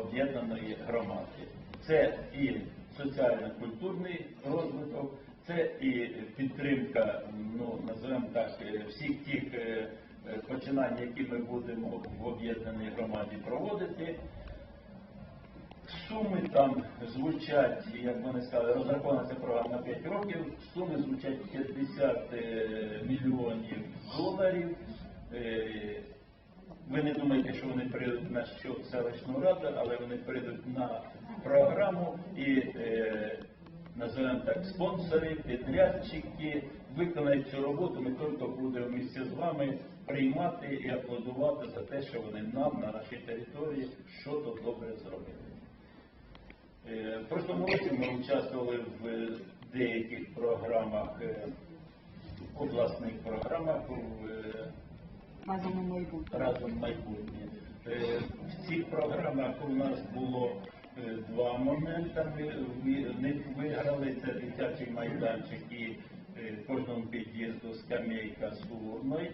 об'єднаної громади. Це і соціально-культурний розвиток, це і підтримка, ну називаємо так, е, всіх тих е, е, починань, які ми будемо в об'єднаній громаді проводити. Суми там звучать, як вони сказали, розрахована програма на 5 років, суми звучать 50 е, мільйонів доларів. Ви не думаєте, що вони прийдуть на що селищну раду, але вони прийдуть на програму і е, називаємо так спонсори, підрядчики виконають цю роботу. Ми тільки будемо місці з вами приймати і аплодувати за те, що вони нам на нашій території що добре зробили. Е, В прошлому році ми участвували в деяких програмах, е, обласних програмах в е, Разом у майбутнє. разом майбутнє. Е, В цих програмах у нас було е, два моменти. В них виграли це дитячий майданчик і е, кожному під'їзду скамейка з урною.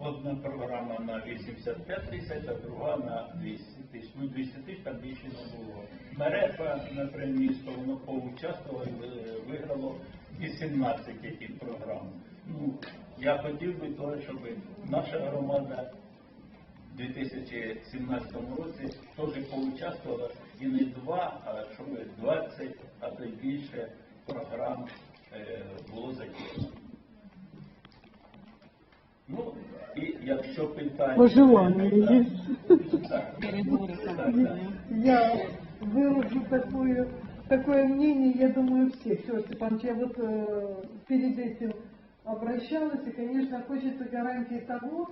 Одна програма на 85 тисяч, а друга на 200 тисяч. Ну, 200 тисяч там більше не було. Мерефа, наприклад, місто, воно поучаствувало, виграло 18 яких програм. Ну, я хотів би того, щоб наша громада в 2017 році теж поучаствувала і не два, а щоб 20, а то й більше програм е, було задіяно. Ну, і якщо питання... Пожелання є? Так, Переговори так, там. так. Я выложу такое, такое мнение, я думаю, все. Все, Степанович, я вот э, перед этим обращалась, и, конечно, хочется гарантии того,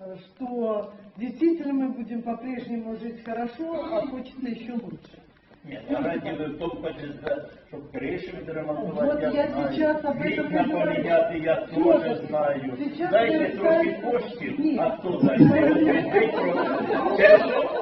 э, что действительно мы будем по-прежнему жить хорошо, а хочется еще лучше. Ні, гарантія ви в тому хочете сказати, щоб криші відремонтувати, Вот я, я знаю. сейчас об этом Вікна и говорю. поміняти, я Вот. теж знаю. Сейчас Дайте я трохи скажу- коштів, Ні. а хто дасть? Через 30 років. Через